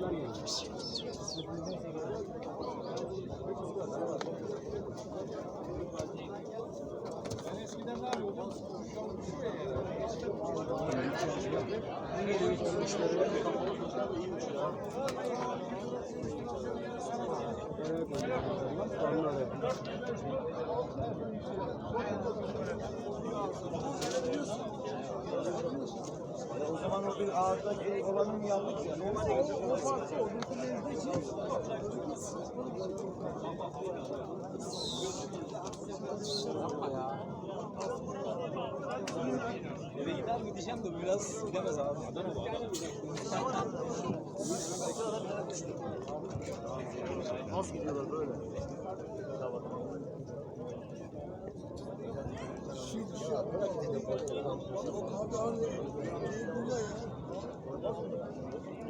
O zaman o bir ağızdaki olanın yanlış O o. Eve gider mi diyeceğim de biraz gidemez abi. Adana mı? Nasıl gidiyorlar böyle? Ben geliyorum da. Kovalıyor ya.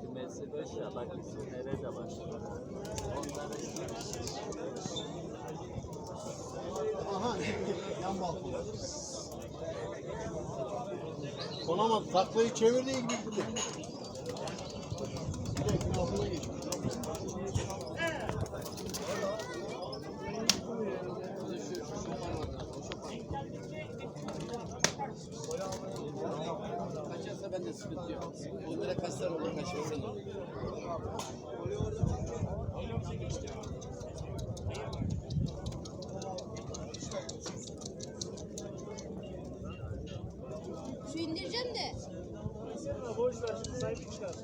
Kümesi boş ya bak isimlere de bak. Aha yan balkon. Konamadı. Taklayı çevirdi gibi Kaçarsa bende sıkıntı yok. Onlara kaçlar olur kaçmasın. Şu indireceğim de. Boş ver şimdi sahibi çıkar.